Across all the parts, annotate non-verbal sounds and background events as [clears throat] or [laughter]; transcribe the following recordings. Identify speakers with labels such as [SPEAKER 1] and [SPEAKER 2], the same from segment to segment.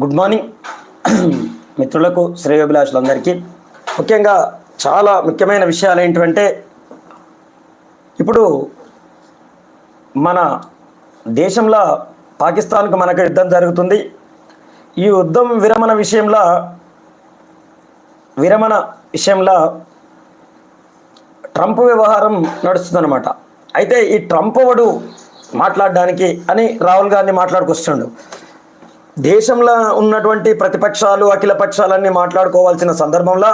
[SPEAKER 1] Good morning. మిత్రులకు శ్రేయోభిలాషులందరికీ. ముఖ్యంగా చాలా ముఖ్యమైన విషయాలు ఏంటంటే ఇప్పుడు మన దేశంలో పాకిస్తాన్కు మనకు యుద్ధం జరుగుతుంది. ఈ యుద్ధం విరమణ విషయంలో విరమణ విషయంలో ట్రంప్ వ్యవహారం నడుస్తుందన్నమాట. అయితే ఈ ట్రంప్ వాడు మాట్లాడడానికి అని రాహుల్ గాంధీ మాట్లాడుకొస్తుండు. దేశంలో ఉన్నటువంటి ప్రతిపక్షాలు అఖిల పక్షాలన్నీ మాట్లాడుకోవాల్సిన సందర్భంలో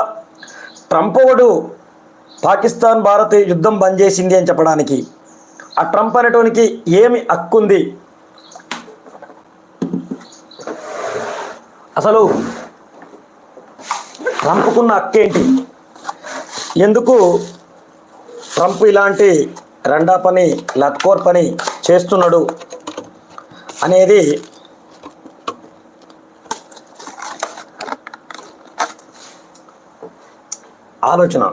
[SPEAKER 1] ట్రంప్ వాడు పాకిస్తాన్ భారత్ యుద్ధం బంద్ చేసింది అని చెప్పడానికి. ఆ ట్రంప్ అనేటోనికి ఏమి హక్కుంది? అసలు ట్రంప్కున్న హక్కేంటి? ఎందుకు ట్రంప్ ఇలాంటి రెండా పని లత్కోర్ పని చేస్తున్నాడు అనేది ఆలోచన.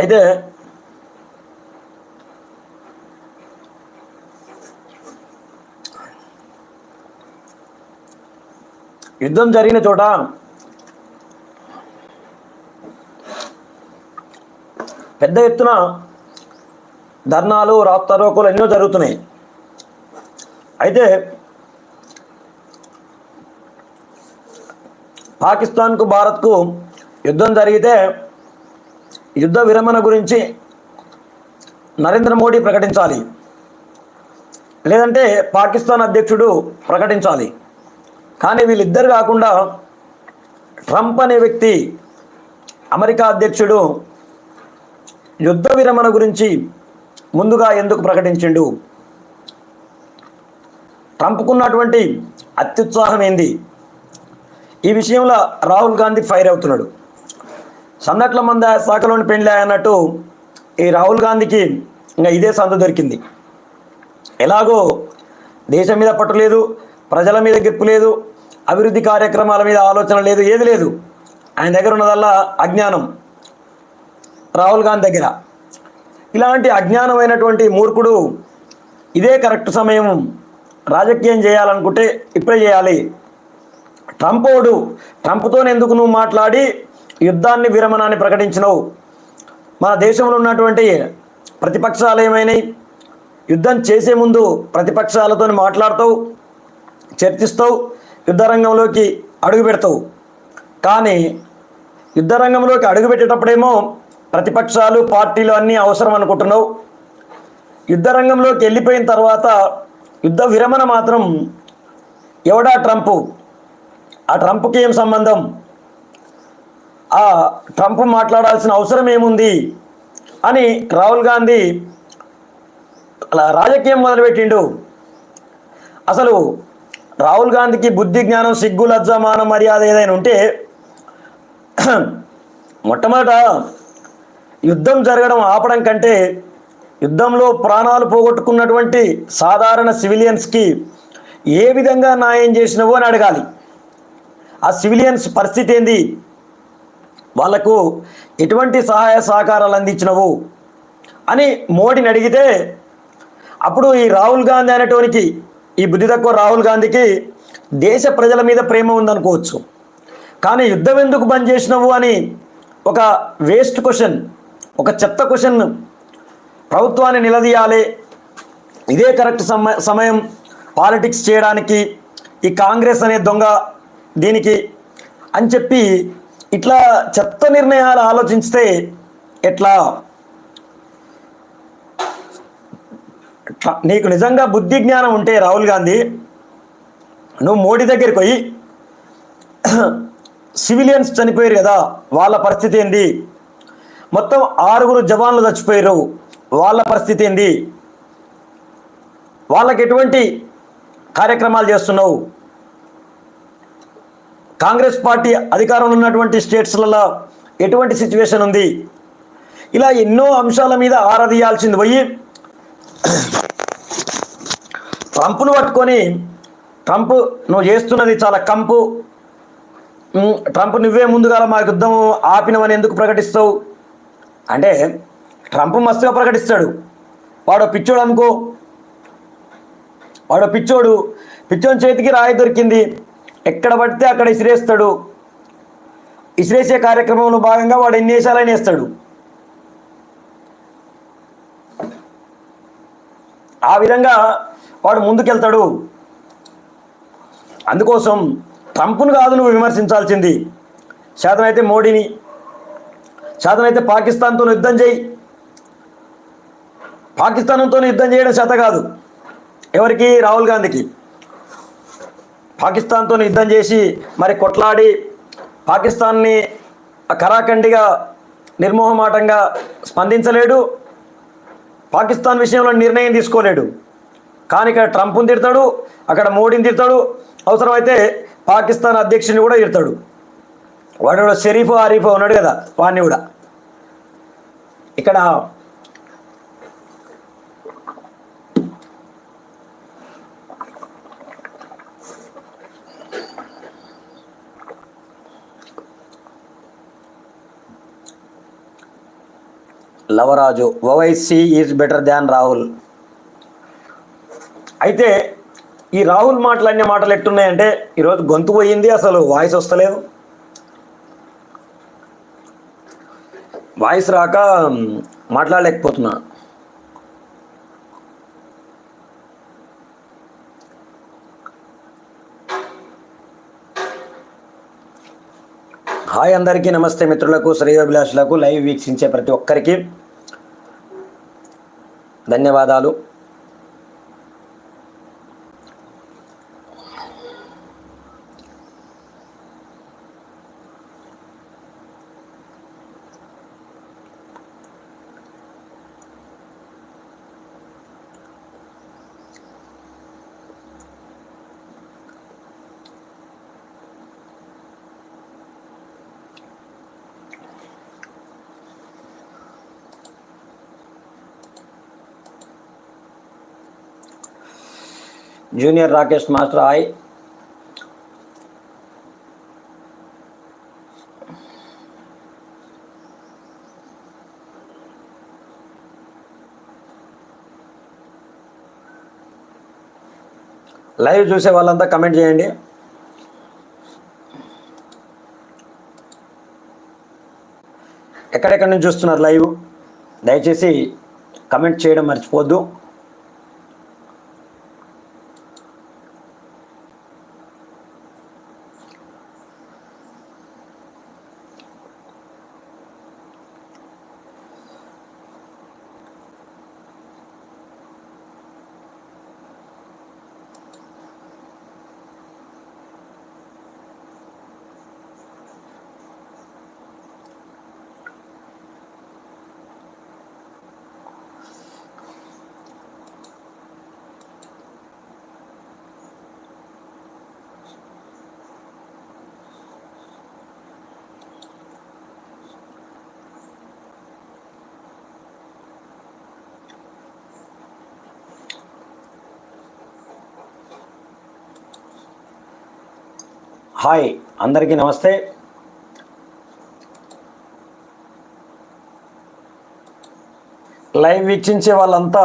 [SPEAKER 1] అయితే యుద్ధం జరిగిన చోట పెద్ద ఎత్తున ధర్నాలు రాస్తారోకోలు ఎన్నో జరుగుతున్నాయి. అయితే పాకిస్తాన్కు భారత్కు యుద్ధం జరిగితే యుద్ధ విరమణ గురించి నరేంద్ర మోడీ ప్రకటించాలి. లేదంటే పాకిస్తాన్ అధ్యక్షుడు ప్రకటించాలి. కానీ వీళ్ళిద్దరు కాకుండా ట్రంప్ అనే వ్యక్తి అమెరికా అధ్యక్షుడు యుద్ధ విరమణ గురించి ముందుగా ఎందుకు ప్రకటించిండు? ట్రంప్కున్నటువంటి అత్యుత్సాహం ఏంది? ఈ విషయంలో రాహుల్ గాంధీ ఫైర్ అవుతున్నాడు. సందట్ల మంద శాఖలోని పెండ్లే అన్నట్టు ఈ రాహుల్ గాంధీకి ఇంకా ఇదే సంద దొరికింది. ఎలాగో దేశం మీద పట్టు లేదు ప్రజల మీద గెప్పు లేదు అభివృద్ధి కార్యక్రమాల మీద ఆలోచన లేదు ఏది లేదు. ఆయన దగ్గర ఉన్నదల్లా అజ్ఞానం. రాహుల్ గాంధీ దగ్గర. ఇలాంటి అజ్ఞానమైనటువంటి మూర్ఖుడు ఇదే కరెక్ట్ సమయం రాజకీయం చేయాలనుకుంటే ఇప్పుడే చేయాలి. ట్రంప్ ఓడు ట్రంప్తో ఎందుకు నువ్వు మాట్లాడి యుద్ధాన్ని విరమణాన్ని ప్రకటించినవు? మన దేశంలో ఉన్నటువంటి ప్రతిపక్షాలు ఏమైనాయి? యుద్ధం చేసే ముందు ప్రతిపక్షాలతో మాట్లాడతావు చర్చిస్తావు యుద్ధ రంగంలోకి అడుగు పెడతావు. కానీ యుద్ధ రంగంలోకి అడుగు పెట్టేటప్పుడేమో ప్రతిపక్షాలు పార్టీలు అన్నీ అవసరం అనుకుంటున్నావు. యుద్ధ రంగంలోకి వెళ్ళిపోయిన తర్వాత యుద్ధ విరమణ మాత్రం ఎవడా ట్రంప్? ఆ ట్రంప్కి ఏం సంబంధం? ఆ ట్రంప్ మాట్లాడాల్సిన అవసరం ఏముంది? అని రాహుల్ గాంధీ అలా రాజకీయం మొదలుపెట్టిండు. అసలు రాహుల్ గాంధీకి బుద్ధి జ్ఞానం సిగ్గు లజ్జ మాన మర్యాద ఏదైనా ఉంటే [clears throat] మొట్టమొదట యుద్ధం జరగడం ఆపడం కంటే యుద్ధంలో ప్రాణాలు పోగొట్టుకున్నటువంటి సాధారణ సివిలియన్స్కి ఏ విధంగా న్యాయం చేసినవో అని అడగాలి. ఆ సివిలియన్స్ పరిస్థితి ఏంది? వాళ్ళకు ఎటువంటి సహాయ సహకారాలు అందించినవు? అని మోడీని అడిగితే అప్పుడు ఈ రాహుల్ గాంధీ అనేటోనికి ఈ బుద్ధి తక్కువ రాహుల్ గాంధీకి దేశ ప్రజల మీద ప్రేమ ఉందనుకోవచ్చు. కానీ యుద్ధం ఎందుకు బంద్ చేసినవు అని ఒక వేస్ట్ క్వశ్చన్ ఒక చెత్త క్వశ్చన్ ప్రభుత్వాన్ని నిలదీయాలి. ఇదే కరెక్ట్ సమయం పాలిటిక్స్ చేయడానికి ఈ కాంగ్రెస్ అనే దొంగ దీనికి అని చెప్పి ఇట్లా చెత్త నిర్ణయాలు ఆలోచిస్తే ఎట్లా? నీకు నిజంగా బుద్ధి జ్ఞానం ఉంటే రాహుల్ గాంధీ నువ్వు మోడీ దగ్గరికి పోయి సివిలియన్స్ చనిపోయారు కదా వాళ్ళ పరిస్థితి ఏంది? మొత్తం ఆరుగురు జవాన్లు చచ్చిపోయారు వాళ్ళ పరిస్థితి ఏంది? వాళ్ళకి ఎటువంటి కార్యక్రమాలు చేస్తున్నావు? కాంగ్రెస్ పార్టీ అధికారంలో ఉన్నటువంటి స్టేట్స్లలో ఎటువంటి సిచ్యువేషన్ ఉంది? ఇలా ఎన్నో అంశాల మీద ఆరాధియాల్సింది పోయి ట్రంప్ను పట్టుకొని ట్రంప్ నువ్వు చేస్తున్నది చాలా కంపు. ట్రంప్ నువ్వే ముందుగా మా యుద్ధం ఆపినవని ఎందుకు ప్రకటిస్తావు? అంటే ట్రంప్ మస్తుగా ప్రకటిస్తాడు. వాడో పిచ్చోడు అనుకో. వాడో పిచ్చోడు. పిచ్చోని చేతికి రాయి దొరికింది. ఎక్కడ పడితే అక్కడ ఇసిరేస్తాడు ఇసిరేసే కార్యక్రమంలో భాగంగా వాడు ఎన్ని వేసాలని వేస్తాడు. ఆ విధంగా వాడు ముందుకెళ్తాడు. అందుకోసం ట్రంప్ను కాదు నువ్వు విమర్శించాల్సింది. శాతనైతే మోడీని శాతనైతే పాకిస్తాన్తో యుద్ధం చేయి. పాకిస్తాన్తో యుద్ధం చేయడం చేత కాదు. ఎవరికి? రాహుల్ గాంధీకి. పాకిస్తాన్తో యుద్ధం చేసి మరి కొట్లాడి పాకిస్తాన్ని కరాఖండిగా నిర్మోహమాటంగా స్పందించలేడు. పాకిస్తాన్ విషయంలో నిర్ణయం తీసుకోలేడు. కానీ ఇక్కడ ట్రంప్ని తిడతాడు అక్కడ మోడీని తిడతాడు అవసరమైతే పాకిస్తాన్ అధ్యక్షుని కూడా తిడతాడు. వాడు కూడా షరీఫ్ ఆరీఫ్ ఉన్నాడు కదా వాడిని కూడా. ఇక్కడ Lavaraju. Owaisi is better than Rahul. అయితే ఈ రాహుల్ మాటలు అన్ని మాటలు ఎట్టున్నాయంటే ఈరోజు గొంతు పోయింది అసలు వాయిస్ వస్తలేదు. వాయిస్ రాక మాట్లాడలేకపోతున్నా. హాయ్ అందరికీ నమస్తే మిత్రులకు శ్రేయోభిలాషులకు లైవ్ వీక్షించే ప్రతి ఒక్కరికి ధన్యవాదాలు. Junior Rakesh master hi live చూసే వాళ్ళంతా కమెంట్ చేయండి. ఎక్కడెక్కడి నుంచి చూస్తున్నారు లైవ్? దయచేసి కమెంట్ చేయడం మర్చిపోద్దు హాయ్ అందరికీ నమస్తే. లైవ్ వీక్షించే వాళ్ళంతా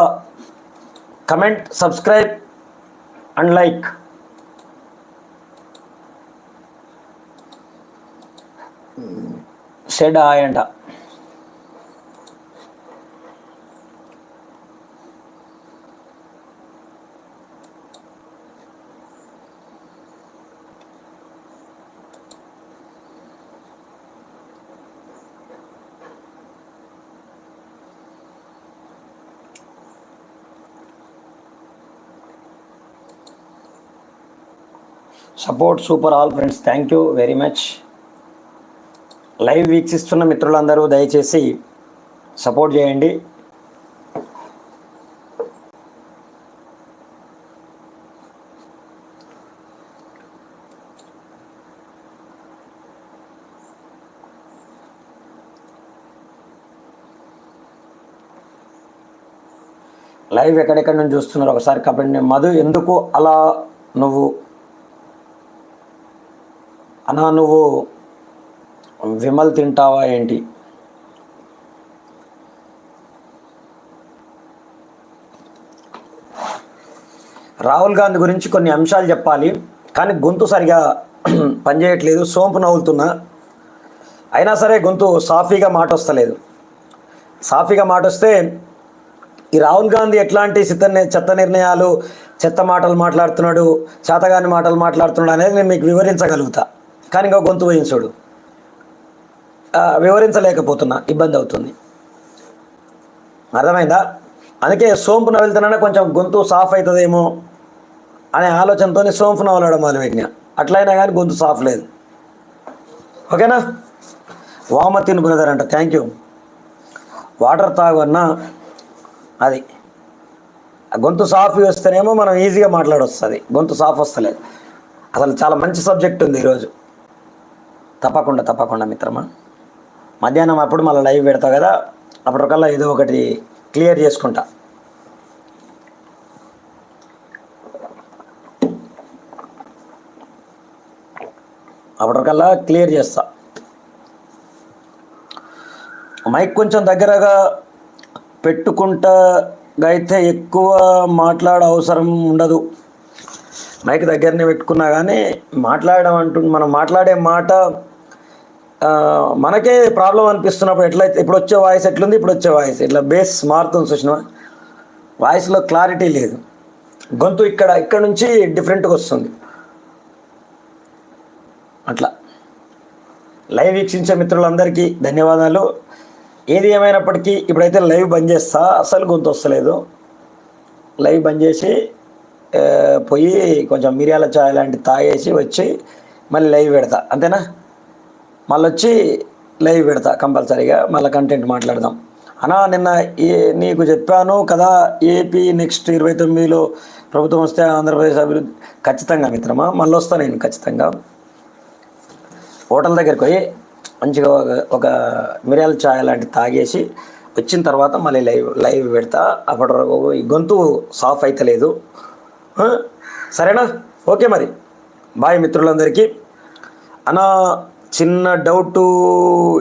[SPEAKER 1] కమెంట్ సబ్స్క్రైబ్ అండ్ లైక్. షెడ్ హాయ్ అంట. Support super all friends thank you very much live వీక్షిస్తున్న మిత్రులందరూ దయచేసి సపోర్ట్ చేయండి. లైవ్ ఎక్కడెక్కడ నుంచి చూస్తున్నారు ఒకసారి కమెంట్ మధు ఎందుకు అలా నువ్వు అన్నా నువ్వు విమల్ తింటావా ఏంటి? రాహుల్ గాంధీ గురించి కొన్ని అంశాలు చెప్పాలి కానీ గొంతు సరిగా [clears throat] పనిచేయట్లేదు సోంపు నవ్వులుతున్నా. అయినా సరే గొంతు సాఫీగా మాట వస్తలేదు సాఫీగా మాట వస్తే ఈ రాహుల్ గాంధీ ఎట్లాంటి చిత్త చెత్త నిర్ణయాలు చెత్త మాటలు మాట్లాడుతున్నాడు చేతగాని మాటలు మాట్లాడుతున్నాడు అనేది నేను మీకు వివరించగలుగుతా. కానీ ఇంకా గొంతు వహించుడు వివరించలేకపోతున్నా ఇబ్బంది అవుతుంది. అర్థమైందా? అందుకే సోంపు నవ్వులుతున్నా కొంచెం గొంతు సాఫ్ అవుతుందేమో అనే ఆలోచనతో సోంపు నవ్వలడం మొదలుపెట్టినా. అట్లయినా కానీ గొంతు సాఫ్ లేదు. ఓకేనా? వామతిన్ బ్రదర్ అంట థ్యాంక్ యూ. వాటర్ తాగు అది. ఆ గొంతు సాఫ్ వస్తేనేమో మనం ఈజీగా మాట్లాడొస్తుంది. గొంతు సాఫ్ వస్తలేదు. అసలు చాలా మంచి సబ్జెక్ట్ ఉంది ఈరోజు. తప్పకుండా తప్పకుండా మిత్రమా. మధ్యాహ్నం అప్పుడు మళ్ళీ లైవ్ పెడతావు కదా అప్పటికల్లా ఏదో ఒకటి క్లియర్ చేసుకుంటా. అప్పటికల్లా క్లియర్ చేస్తా. మైక్ కొంచెం దగ్గరగా పెట్టుకుంటా అయితే ఎక్కువ మాట్లాడ అవసరం ఉండదు. మైక్ దగ్గరనే పెట్టుకున్నా కానీ మాట్లాడడం అంటు మనం మాట్లాడే మాట మనకే ప్రాబ్లం అనిపిస్తున్నప్పుడు ఎట్లయితే ఇప్పుడు వచ్చే వాయిస్ ఎట్లుంది ఇప్పుడు వచ్చే వాయిస్. ఇట్లా బేస్ మారుతుంది చూసిన వాయిస్లో క్లారిటీ లేదు. గొంతు ఇక్కడ ఇక్కడ నుంచి డిఫరెంట్గా వస్తుంది. అట్లా. లైవ్ వీక్షించే మిత్రులందరికీ ధన్యవాదాలు. ఏది ఏమైనప్పటికీ ఇప్పుడైతే లైవ్ బంద్ చేస్తా. అసలు గొంతు వస్తలేదు. లైవ్ బంద్ చేసి పోయి కొంచెం మిరియాల చాయ్ లాంటి తాగేసి వచ్చి మళ్ళీ లైవ్ పెడతా. అంతేనా? మళ్ళీ వచ్చి లైవ్ పెడతా కంపల్సరీగా మళ్ళీ కంటెంట్ మాట్లాడదాం. అనా నిన్న ఏ నీకు చెప్పాను కదా ఏపీ నెక్స్ట్ ఇరవై తొమ్మిదిలో ప్రభుత్వం వస్తే ఆంధ్రప్రదేశ్ అభివృద్ధి ఖచ్చితంగా మిత్రమా మళ్ళీ వస్తా నేను ఖచ్చితంగా. హోటల్ దగ్గరికి పోయి మంచిగా ఒక ఒక మిరియాల ఛాయ్ లాంటి తాగేసి వచ్చిన తర్వాత మళ్ళీ లైవ్ లైవ్ పెడతా. అప్పటి వరకు గొంతు సాఫ్ అవుతలేదు ఆ? సరేనా? ఓకే మరి. బాయ్ మిత్రులందరికీ. అనా చిన్న డౌటు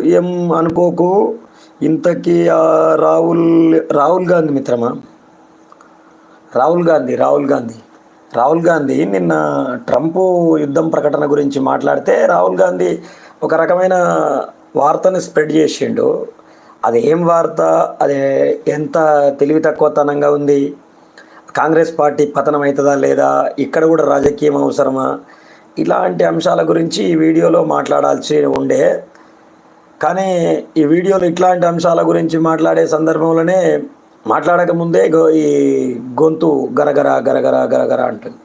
[SPEAKER 1] ఏం అనుకోకు. ఇంతకీ రాహుల్ రాహుల్ గాంధీ మిత్రమా? రాహుల్ గాంధీ రాహుల్ గాంధీ. రాహుల్ గాంధీ నిన్న ట్రంప్ యుద్ధం ప్రకటన గురించి మాట్లాడితే రాహుల్ గాంధీ ఒక రకమైన వార్తను స్ప్రెడ్ చేసిండు. అది ఏం వార్త? అది ఎంత తెలివి తక్కువతనంగా ఉంది? కాంగ్రెస్ పార్టీ పతనం అవుతుందా లేదా? ఇక్కడ కూడా రాజకీయం అవసరమా? ఇలాంటి అంశాల గురించి ఈ వీడియోలో మాట్లాడాల్సి ఉండే. కానీ ఈ వీడియోలో ఇట్లాంటి అంశాల గురించి మాట్లాడే సందర్భంలోనే మాట్లాడక ముందే గో- ఈ గొంతు గరగర గరగర గరగర అంటుంది.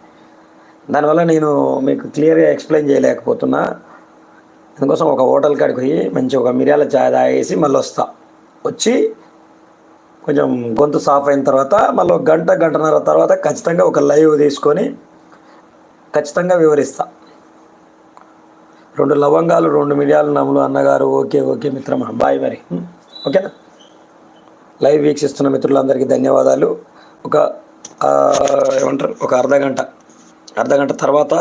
[SPEAKER 1] దానివల్ల నేను మీకు క్లియర్గా ఎక్స్ప్లెయిన్ చేయలేకపోతున్నా. అందుకోసం ఒక హోటల్ కాడికి పోయి మంచి ఒక మిరియాల చాయ్ తాగేసి మళ్ళీ వస్తా. వచ్చి కొంచెం గొంతు సాఫ్ అయిన తర్వాత మళ్ళీ ఒక గంట గంటన్నర తర్వాత ఖచ్చితంగా ఒక లైవ్ తీసుకొని ఖచ్చితంగా వివరిస్తా. రెండు లవంగాలు రెండు మిరియాలు నములు అన్నగారు. ఓకే ఓకే మిత్రమా. బాయ్ మరి. ఓకేనా? లైవ్ వీక్షిస్తున్న మిత్రులందరికీ ధన్యవాదాలు. ఒక ఏమంటారు? ఒక అర్ధ గంట అర్ధ గంట తర్వాత